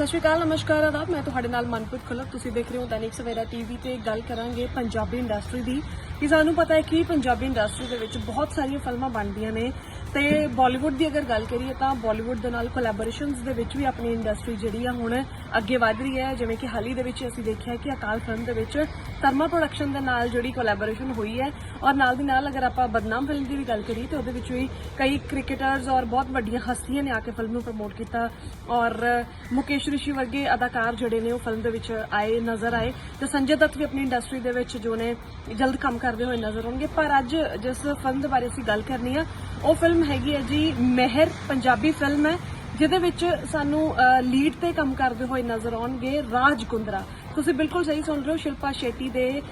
ਸਤਿ ਸ਼੍ਰੀ ਅਕਾਲ, ਨਮਸਕਾਰ, ਆਦਾਬ। ਮੈਂ ਤੁਹਾਡੇ ਨਾਲ ਮਨਪ੍ਰੀਤ ਖੁੱਲਰ। ਤੁਸੀਂ ਦੇਖ ਰਹੇ ਹੋ ਦੈਨਿਕ ਸਵੇਰਾ ਟੀਵੀ ਤੇ ਗੱਲ ਕਰਾਂਗੇ ਪੰਜਾਬੀ ਇੰਡਸਟਰੀ ਦੀ, ਕਿ ਸਾਨੂੰ ਪਤਾ ਹੈ ਕਿ ਪੰਜਾਬੀ ਇੰਡਸਟਰੀ ਦੇ ਵਿੱਚ ਬਹੁਤ ਸਾਰੀਆਂ ਫਿਲਮਾਂ ਬਣਦੀਆਂ ਨੇ। ਤੇ ਬਾਲੀਵੁੱਡ ਦੀ ਅਗਰ ਗੱਲ ਕਰੀਏ ਤਾਂ ਬਾਲੀਵੁੱਡ ਦੇ ਨਾਲ ਕੋਲੈਬੋਰੇਸ਼ਨਸ ਦੇ ਵਿੱਚ ਵੀ ਆਪਣੀ ਇੰਡਸਟਰੀ ਜਿਹੜੀ ਆ ਹੁਣ ਅੱਗੇ ਵਧ ਰਹੀ ਹੈ। ਜਿਵੇਂ ਕਿ ਹਾਲ ਦੇ ਵਿੱਚ ਅਸੀਂ ਦੇਖਿਆ ਕਿ ਅਕਾਲ ਫਿਲਮ ਦੇ ਵਿੱਚ ਧਰਮਾ ਪ੍ਰੋਡਕਸ਼ਨ ਦੇ ਨਾਲ ਜਿਹੜੀ ਕੋਲੈਬੋਰੇਸ਼ਨ ਹੋਈ ਹੈ ਔਰ ਨਾਲ ਦੀ ਨਾਲ ਅਗਰ ਆਪਾਂ ਬਦਨਾਮ ਫਿਲਮ ਦੀ ਵੀ ਗੱਲ ਕਰੀਏ ਤਾਂ ਉਹਦੇ ਵਿੱਚ ਵੀ ਕਈ ਕ੍ਰਿਕਟਰਸ ਔਰ ਬਹੁਤ ਵੱਡੀਆਂ ਹਸਤੀਆਂ ਨੇ ਆ ਕੇ ਫਿਲਮ ਨੂੰ ਪ੍ਰਮੋਟ ਕੀਤਾ ਔਰ ਮੁਕੇਸ਼ ਰਿਸ਼ੀ ਵਰਗੇ ਅਦਾਕਾਰ ਜਿਹੜੇ ਨੇ ਉਹ ਫਿਲਮ ਦੇ ਵਿੱਚ ਆਏ, ਨਜ਼ਰ ਆਏ ਤੇ ਸੰਜੇ ਦੱਤ ਵੀ ਆਪਣੀ ਇੰਡਸਟਰੀ ਦੇ ਵਿੱਚ ਜੋ ਨੇ ਜਲਦ ਕੰਮ ਕਰਦੇ ਹੋਏ ਨਜ਼ਰ ਆਉਣਗੇ। ਪਰ ਅੱਜ ਜਿਸ ਫਿਲਮ ਦੇ ਬਾਰੇ ਅਸੀਂ ਗੱਲ ਕਰਨੀ ਆ, ਉਹ ਫਿਲਮ ਹੈਗੀ ਹੈ ਜੀ ਮਹਿਰ, ਪੰਜਾਬੀ ਫਿਲਮ ਹੈ। ਜਿਹਦੇ ਵਿੱਚ ਸਾਨੂੰ ਲੀਡ ਤੇ ਕੰਮ ਕਰਦੇ ਹੋਏ ਨਜ਼ਰ ਆਉਣਗੇ ਰਾਜ ਕੁੰਦਰਾ ਤੁਸੀਂ ਬਿਲਕੁਲ ਸਹੀ ਸੁਣ ਰਹੇ ਹੋ, ਸ਼ਿਲਪਾ ਸ਼ੇਟੀ ਦੇ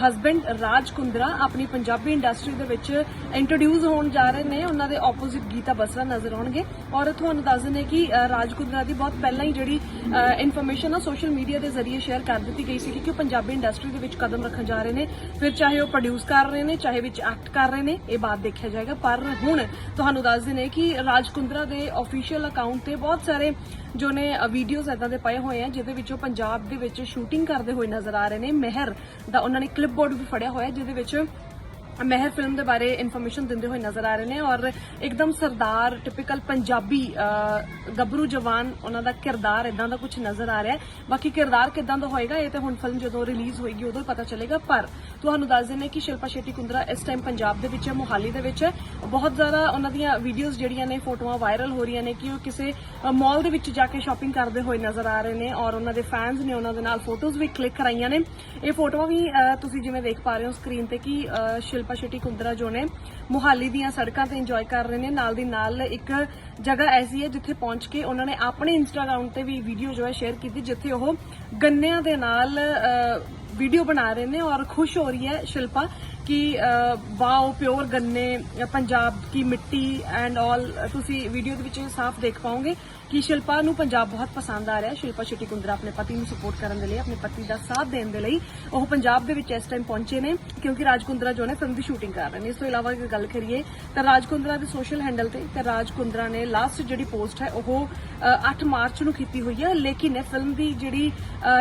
ਹਸਬੰਡ ਰਾਜ ਕੁੰਦਰਾ ਆਪਣੀ ਪੰਜਾਬੀ ਇੰਡਸਟਰੀ ਦੇ ਵਿੱਚ ਇੰਟਰੋਡਿਊਸ ਹੋਣ ਜਾ ਰਹੇ ਨੇ। ਉਹਨਾਂ ਦੇ ਆਪੋਜ਼ਿਟ ਗੀਤਾ ਬਸਰਾ ਨਜ਼ਰ ਆਉਣਗੇ। ਔਰ ਤੁਹਾਨੂੰ ਦੱਸ ਦਿੰਦੇ ਕਿ ਰਾਜ ਕੁੰਦਰਾ ਦੀ ਬਹੁਤ ਪਹਿਲਾਂ ਹੀ ਜਿਹੜੀ ਇਨਫੋਰਮੇਸ਼ਨ ਆ ਸੋਸ਼ਲ ਮੀਡੀਆ ਦੇ ਜ਼ਰੀਏ ਸ਼ੇਅਰ ਕਰ ਦਿੱਤੀ ਗਈ ਸੀ ਕਿ ਉਹ ਪੰਜਾਬੀ ਇੰਡਸਟਰੀ ਦੇ ਵਿੱਚ ਕਦਮ ਰੱਖਣ ਜਾ ਰਹੇ ਨੇ। ਫਿਰ ਚਾਹੇ ਉਹ ਪ੍ਰੋਡਿਊਸ ਕਰ ਰਹੇ ਨੇ, ਚਾਹੇ ਵਿੱਚ ਐਕਟ ਕਰ ਰਹੇ ਨੇ, ਇਹ ਬਾਤ ਦੇਖਿਆ ਜਾਏਗਾ। ਪਰ ਹੁਣ ਤੁਹਾਨੂੰ ਦੱਸ ਦਿੰਦੇ ਕਿ ਰਾਜ ਕੁੰਦਰਾ ਦੇ ਅਫੀਸ਼ੀਅਲ ਅਕਾਊਂਟ ਤੇ ਬਹੁਤ ਸਾਰੇ ਜੋ ਨੇ ਵੀਡੀਓਜ਼ ਇਦਾਂ ਦੇ ਪਏ ਹੋਏ ਆ, ਜਿਹਦੇ ਵਿੱਚ ਉਹ ਪੰਜਾਬ ਦੇ ਵਿੱਚ ਸ਼ੂਟਿੰਗ ਕਰਦੇ ਹੋਏ ਨਜ਼ਰ ਆ ਰਹੇ ਨੇ। ਮਹਿਰ ਦਾ ਉਹਨਾਂ ਨੇ ਕਲਿੱਪਬੋਰਡ ਵੀ ਫੜਿਆ ਹੋਇਆ ਜਿਹਦੇ ਵਿੱਚ ਮਹਿਰ ਫਿਲਮ ਦੇ ਬਾਰੇ ਇਨਫੋਰਮੇਸ਼ਨ ਦਿੰਦੇ ਹੋਏ ਨਜ਼ਰ ਆ ਰਹੇ ਨੇ ਔਰ ਇੱਕਦਮ ਸਰਦਾਰ ਟਿਪੀਕਲ ਪੰਜਾਬੀ ਗੱਭਰੂ ਜਵਾਨ ਉਹਨਾਂ ਦਾ ਕਿਰਦਾਰ ਇਦਾਂ ਦਾ ਕੁਝ ਨਜ਼ਰ ਆ ਰਿਹਾ ਹੈ। ਬਾਕੀ ਕਿਰਦਾਰ ਕਿਦਾਂ ਦਾ ਹੋਏਗਾ ਇਹ ਤਾਂ ਹੁਣ ਫਿਲਮ ਜਦੋਂ ਰਿਲੀਜ਼ ਹੋਏਗੀ ਉਦੋਂ ਪਤਾ ਚੱਲੇਗਾ ਪਰ ਤੁਹਾਨੂੰ ਦੱਸ ਦਿੰਦੇ ਕਿ ਸ਼ਿਲਪਾ ਸ਼ੈਟੀ ਕੁੰਦਰਾ ਇਸ ਟਾਈਮ ਪੰਜਾਬ ਦੇ ਵਿੱਚ ਹੈ ਮੋਹਾਲੀ ਦੇ ਵਿੱਚ ਹੈ। ਬਹੁਤ ਜ਼ਿਆਦਾ ਉਹਨਾਂ ਦੀਆਂ ਵੀਡੀਓਜ਼ ਜਿਹੜੀਆਂ ਨੇ ਫੋਟੋਆਂ ਵਾਇਰਲ ਹੋ ਰਹੀਆਂ ਨੇ ਕਿ ਉਹ ਕਿਸੇ ਮਾਲ ਦੇ ਵਿੱਚ ਜਾ ਕੇ ਸ਼ਾਪਿੰਗ ਕਰਦੇ ਹੋਏ ਨਜ਼ਰ ਆ ਰਹੇ ਨੇ ਔਰ ਉਹਨਾਂ ਦੇ ਫੈਨਸ ਨੇ ਉਹਨਾਂ ਦੇ ਨਾਲ ਫੋਟੋਜ਼ ਵੀ ਕਲਿੱਕ ਕਰਾਈਆਂ ਨੇ। ਇਹ ਫੋਟੋਆਂ ਵੀ ਤੁਸੀਂ ਜਿਵੇਂ ਦੇਖ ਪਾ ਰਹੇ ਹੋ ਸਕਰੀਨ ਤੇ ਕਿ ਅਹ, ਸ਼ਿਲਪਾ ਸ਼ੈਟੀ ਕੁੰਦਰਾ ਜੋ ਨੇ ਮੁਹਾਲੀ ਦੀਆਂ ਸੜਕਾਂ ਤੇ ਇੰਜੋਏ ਕਰ ਰਹੇ ਨੇ। ਨਾਲ ਦੀ ਨਾਲ ਇੱਕ ਜਗ੍ਹਾ ਐਸੀ ਹੈ ਜਿੱਥੇ ਪਹੁੰਚ ਕੇ ਉਹਨਾਂ ਨੇ ਆਪਣੇ ਇੰਸਟਾਗ੍ਰam ਤੇ ਵੀ ਵੀਡੀਓ ਜੋ ਹੈ ਸ਼ੇਅਰ ਕੀਤੀ, ਜਿੱਥੇ ਉਹ ਗੰਨਿਆਂ ਦੇ ਨਾਲ ਵੀਡੀਓ ਬਣਾ ਰਹੇ ਨੇ ਔਰ ਖੁਸ਼ ਹੋ ਰਹੀ ਹੈ ਸ਼ਿਲਪਾ ਕਿ ਵਾਓ ਪਿਓਰ ਗੰਨੇ ਪੰਜਾਬ ਕੀ ਮਿੱਟੀ ਐਂਡ ਆਲ ਤੁਸੀਂ ਵੀਡੀਓ ਦੇ ਵਿੱਚ ਸਾਫ਼ ਦੇਖ ਪਾਓਗੇ ਕਿ ਸ਼ਿਲਪਾ ਨੂੰ ਪੰਜਾਬ ਬਹੁਤ ਪਸੰਦ ਆ ਰਿਹਾ ਸ਼ਿਲਪਾ ਸ਼ੈਟੀ ਕੁੰਦਰਾ ਆਪਣੇ ਪਤੀ ਨੂੰ ਸਪੋਰਟ ਕਰਨ ਦੇ ਲਈ ਆਪਣੇ ਪਤੀ ਦਾ ਸਾਥ ਦੇਣ ਦੇ ਲਈ ਉਹ ਪੰਜਾਬ ਦੇ ਵਿੱਚ ਇਸ ਟਾਈਮ ਪਹੁੰਚੇ ਨੇ ਕਿਉਂਕਿ ਰਾਜ ਕੁੰਦਰਾ ਜੋ ਨੇ ਫਿਲਮ ਦੀ ਸ਼ੂਟਿੰਗ ਕਰ ਰਹੇ ਨੇ। ਇਸ ਤੋਂ ਇਲਾਵਾ ਜੇ ਗੱਲ ਕਰੀਏ ਤਾਂ ਰਾਜ ਕੁੰਦਰਾ ਦੇ ਸੋਸ਼ਲ ਹੈਂਡਲ ਤੇ ਤੇ ਰਾਜ ਕੁੰਦਰਾ ਨੇ ਲਾਸਟ ਜਿਹੜੀ ਪੋਸਟ ਹੈ ਉਹ ਅ, 8 ਮਾਰਚ ਨੂੰ ਕੀਤੀ ਹੋਈ ਹੈ। ਲੇਕਿਨ ਇਹ ਫਿਲਮ ਦੀ ਜਿਹੜੀ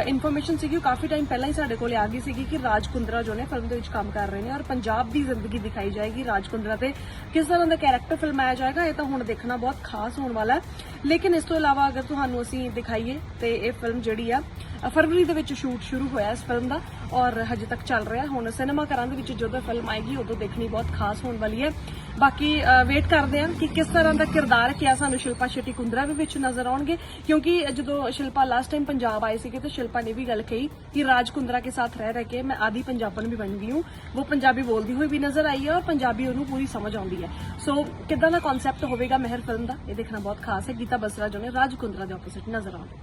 ਇਨਫੋਰਮੇਸ਼ਨ ਸੀਗੀ ਉਹ ਕਾਫੀ ਟਾਈਮ ਪਹਿਲਾਂ ਹੀ ਸਾਡੇ ਕੋਲ ਆ ਗਈ ਸੀਗੀ ਕਿ ਰਾਜ ਕੁੰਦਰਾ ਜੋ ਨੇ ਫਿਲਮ ਦੇ ਵਿੱਚ ਕੰਮ ਕਰ ਰਹੇ ਨੇ ਔਰ ਪੰਜਾਬ ਦੀ ਜ਼ਿੰਦਗੀ ਦਿਖਾਈ ਜਾਏਗੀ ਰਾਜ ਕੁੰਦਰਾ ਤੇ ਕਿਸ ਤਰ੍ਹਾਂ ਦਾ ਕੈਰੈਕਟਰ ਫਿਲਮਾਇਆ ਜਾਏਗਾ, ਇਹ ਤਾਂ ਹੁਣ ਦੇਖਣਾ ਬਹੁਤ ਖਾਸ ਹੋਣ ਵਾਲਾ ਹੈ। ਲੇਕਿਨ ਇਸ ਤੋਂ ਇਲਾਵਾ ਅਗਰ ਤੁਹਾਨੂੰ ਅਸੀਂ ਦਿਖਾਈਏ ਤੇ ਇਹ ਫਿਲਮ ਜਿਹੜੀ ਆ ਫਰਵਰੀ ਦੇ ਵਿੱਚ ਸ਼ੂਟ ਸ਼ੁਰੂ ਹੋਇਆ ਇਸ ਫਿਲਮ ਦਾ ਔਰ ਹਜੇ ਤੱਕ ਚੱਲ ਰਿਹਾ। ਹੁਣ ਸਿਨੇਮਾ ਘਰਾਂ ਦੇ ਵਿੱਚ ਜਦੋਂ ਫਿਲਮ ਆਏਗੀ, ਉਦੋਂ ਦੇਖਣੀ ਬਹੁਤ ਖਾਸ ਹੋਣ ਵਾਲੀ ਹੈ। ਬਾਕੀ ਵੇਟ ਕਰਦੇ ਹਾਂ ਕਿ ਕਿਸ ਤਰ੍ਹਾਂ ਦਾ ਕਿਰਦਾਰ ਕਿਹਾ ਸਾਨੂੰ ਸ਼ਿਲਪਾ ਸ਼ੇਟੀ ਕੁੰਦਰਾ ਵੀ ਵਿੱਚ ਨਜ਼ਰ ਆਉਣਗੇ। ਕਿਉਂਕਿ ਜਦੋਂ ਸ਼ਿਲਪਾ ਲਾਸਟ ਟਾਈਮ ਪੰਜਾਬ ਆਏ ਸੀਗੇ, ਤੇ ਸ਼ਿਲਪਾ ਨੇ ਵੀ ਗੱਲ ਕਹੀ ਕਿ ਰਾਜ ਕੁੰਦਰਾ ਕੇ ਸਾਥ ਰਹਿ ਰਹਿ ਕੇ ਮੈਂ ਆਦੀ ਪੰਜਾਬਣ ਵੀ ਬਣ ਗਈ ਹੂੰ। ਉਹ ਪੰਜਾਬੀ ਬੋਲਦੀ ਹੋਈ ਵੀ ਨਜ਼ਰ ਆਈ ਹੈ ਔਰ ਪੰਜਾਬੀ ਉਹਨੂੰ ਪੂਰੀ ਸਮਝ ਆਉਂਦੀ ਹੈ। ਸੋ ਕਿਦਾਂ ਦਾ ਕਨਸੈਪਟ ਹੋਵੇਗਾ ਮਹਿਰ ਫਿਲਮ ਦਾ? ਇਹ ਦੇਖਣਾ ਬਹੁਤ ਖਾਸ ਹੈ। ਗੀਤਾ ਬਸਰਾ ਜੋ ਨੇ ਰਾਜ ਕੁੰਦਰਾ ਦੇ ਆਪੋਜ਼ਿਟ ਨਜ਼ਰ ਆਉਂਦੇ